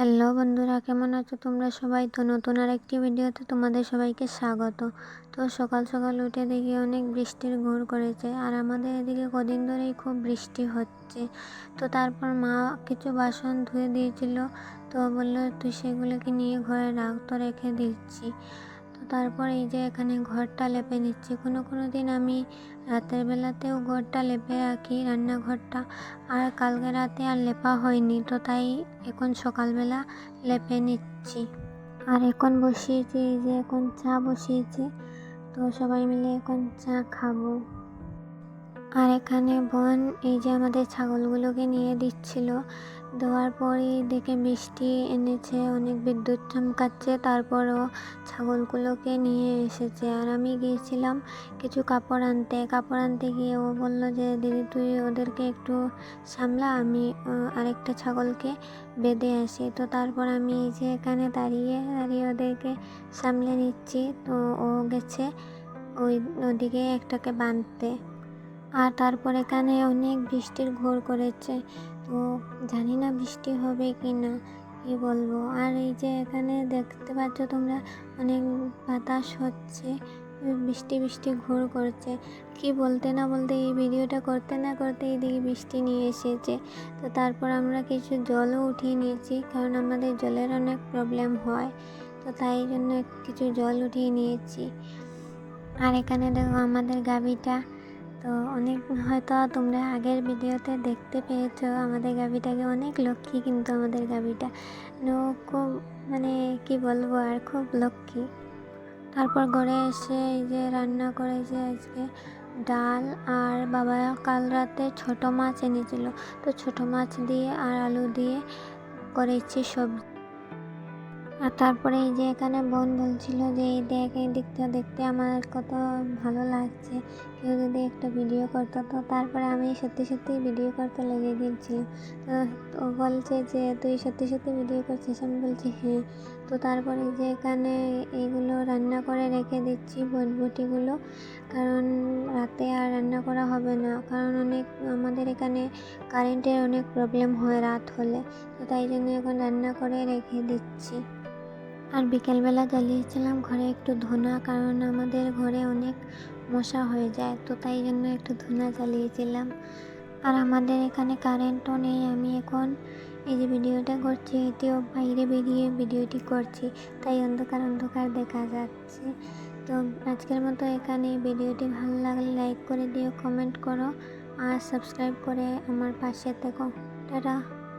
Hello বন্ধুরা, কেমন আছো তোমরা সবাই? তো নতুন আর একটি ভিডিওতে তোমাদের সবাইকে স্বাগত। তো সকাল সকাল উঠে দেখি অনেক বৃষ্টির ঘোর করেছে, আর আমাদের এদিকে কদিন ধরেই খুব বৃষ্টি হচ্ছে। তো তারপর মা কিছু বাসন ধুয়ে দিয়েছিল, তো বলল, তুই সেগুলোকে নিয়ে ঘরে রাখ, তো রেখে দিচ্ছি। তারপর এই যে এখানে ঘরটা লেপে নিচ্ছি। কোনো কোনো দিন আমি রাতের বেলাতেও ঘরটা লেপে রাখি, রান্নাঘরটা। আর কালকে রাতে আর লেপা হয়নি, তো তাই এখন সকালবেলা লেপে নিচ্ছি। আর এখন বসিয়েছি, এই যে এখন চা বসিয়েছি, তো সবাই মিলে এখন চা খাব। আর এখানে বোন এই যে আমাদের ছাগলগুলোকে নিয়ে দিচ্ছিল। দেওয়ার পরই দেখে বৃষ্টি এনেছে, অনেক বিদ্যুৎ চমকাচ্ছে, তারপরও ছাগলগুলোকে নিয়ে এসেছে। আর আমি গিয়েছিলাম কিছু কাপড় আনতে। কাপড় আনতে গিয়ে ও বলল যে, দিদি, তুই ওদেরকে একটু সামলা, আমি আরেকটা ছাগলকে বেঁধে আসি। তো তারপর আমি এই যে এখানে দাঁড়িয়ে দাঁড়িয়ে ওদেরকে সামলে নিচ্ছি। তো ও গেছে ওই ওদিকে একটাকে বাঁধতে। আর তারপর এখানে অনেক বৃষ্টির ঘোর করেছে। তো জানি না বৃষ্টি হবে কি না কী বলব? আর এই যে এখানে দেখতে পাচ্ছ তোমরা অনেক বাতাস হচ্ছে, বৃষ্টি বৃষ্টি ঘোর করছে। কি বলতে না বলতে এই ভিডিওটা করতে না করতে এইদিকে বৃষ্টি নিয়ে এসেছে। তো তারপর আমরা কিছু জলও উঠিয়ে নিয়েছি, কারণ আমাদের জলের অনেক প্রবলেম হয়। তো তাই জন্য কিছু জল উঠিয়ে নিয়েছি। আর এখানে দেখো আমাদের গাভিটা তো অনেক হয়তো তোমরা আগের ভিডিওতে দেখতে পেয়েছ আমাদের গাভিটাকে অনেক লক্ষ্মী কিন্তু আমাদের গাভিটা খুব মানে কি বলব আর খুব লক্ষ্মী। তারপর ঘরে এসে এই যে রান্না করেছে আজকে ডাল আর বাবা কাল রাতে ছোট মাছ এনেছিল। তো ছোট মাছ দিয়ে আর আলু দিয়ে করেছি সবজি। আর তারপরে এই যে এখানে বোন বলছিল যে, এই দেখ, এই দিকটা দেখতে আমার কত ভালো লাগছে। কেউ যদি একটা ভিডিও করতো। তো তারপরে আমি সত্যি সত্যি ভিডিও করতে লেগে গিয়েছিলাম তো ও বলছে যে, তুই সত্যি সত্যি ভিডিও করছিস? আমি বলছি হ্যাঁ। তো তারপরে যে এখানে এইগুলো রান্না করে রেখে দিচ্ছি বটবটিগুলো কারণ রাতে আর রান্না করা হবে না। কারণ অনেক, আমাদের এখানে কারেন্টের অনেক প্রবলেম হয় রাত হলে। তো তাই জন্য এখন রান্না করে রেখে দিচ্ছি। আর বিকেলবেলা জ্বালিয়েছিলাম ঘরে একটু ধুনা, কারণ আমাদের ঘরে অনেক মশা হয়ে যায়, তো তাই জন্য একটু ধুনা জ্বালিয়েছিলাম। আর আমাদের এখানে কারেন্টও নেই, আমি এখন এই যে ভিডিওটা করছি এটিও বাইরে বেরিয়ে ভিডিওটি করছি, তাই অন্ধকার অন্ধকার দেখা যাচ্ছে। তো আজকের মতো এখানে ভিডিওটি ভালো লাগলে লাইক করে দিও, কমেন্ট করো, আর সাবস্ক্রাইব করে আমার পাশে থেকো। টাটা।